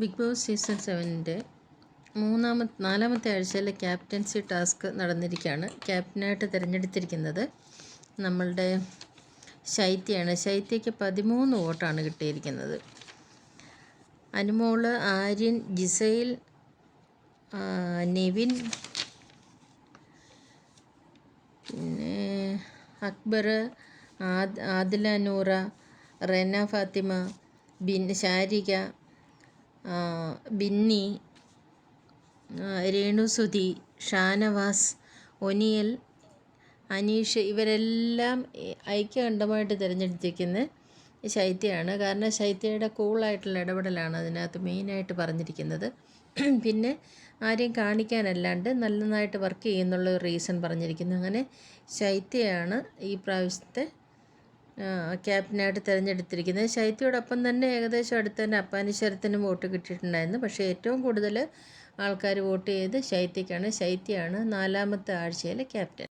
Big boss season സെവനിന്റെ മൂന്നാമത്തെ നാലാമത്തെ ആഴ്ചയിലെ ക്യാപ്റ്റൻസി ടാസ്ക് നടന്നിരിക്കുകയാണ്. ക്യാപ്റ്റനായിട്ട് തിരഞ്ഞെടുത്തിരിക്കുന്നത് നമ്മളുടെ ശൈത്യയാണ്. ശൈത്യയ്ക്ക് പതിമൂന്ന് വോട്ടാണ് കിട്ടിയിരിക്കുന്നത്. അനുമോൾ ആര്യൻ ജിസൈൽ നെവിൻ പിന്നെ അക്ബർ ആദ് ആദില നൂറ റെന ഫാത്തിമ ബിൻ ശാരിക ബിന്നി രേണുസുധി രേണു സുധി ഷാനവാസ് ഒനിയൽ അനീഷ് ഇവരെല്ലാം ഐക്യകണ്ഠമായിട്ട് തിരഞ്ഞെടുത്തിരിക്കുന്ന ശൈത്യയാണ്. കാരണം ശൈത്യയുടെ കൂളായിട്ടുള്ള ഇടപെടലാണ് അതിനകത്ത് മെയിനായിട്ട് പറഞ്ഞിരിക്കുന്നത്. പിന്നെ ആരെയും കാണിക്കാനല്ലാണ്ട് നല്ലതായിട്ട് വർക്ക് ചെയ്യുന്നുള്ള റീസൺ പറഞ്ഞിരിക്കുന്നു. അങ്ങനെ ശൈത്യയാണ് ഈ പ്രാവശ്യത്തെ ക്യാപ്റ്റനായിട്ട് തിരഞ്ഞെടുത്തിരിക്കുന്നത്. ശൈത്യയോടൊപ്പം തന്നെ ഏകദേശം അടുത്ത് തന്നെ അപ്പാനിശ്വരത്തിനും വോട്ട് കിട്ടിയിട്ടുണ്ടായിരുന്നു. പക്ഷേ ഏറ്റവും കൂടുതൽ ആൾക്കാർ വോട്ട് ചെയ്ത് ശൈത്യക്കാണ്. ശൈത്യയാണ് നാലാമത്തെ ആഴ്ചയിലെ ക്യാപ്റ്റൻ.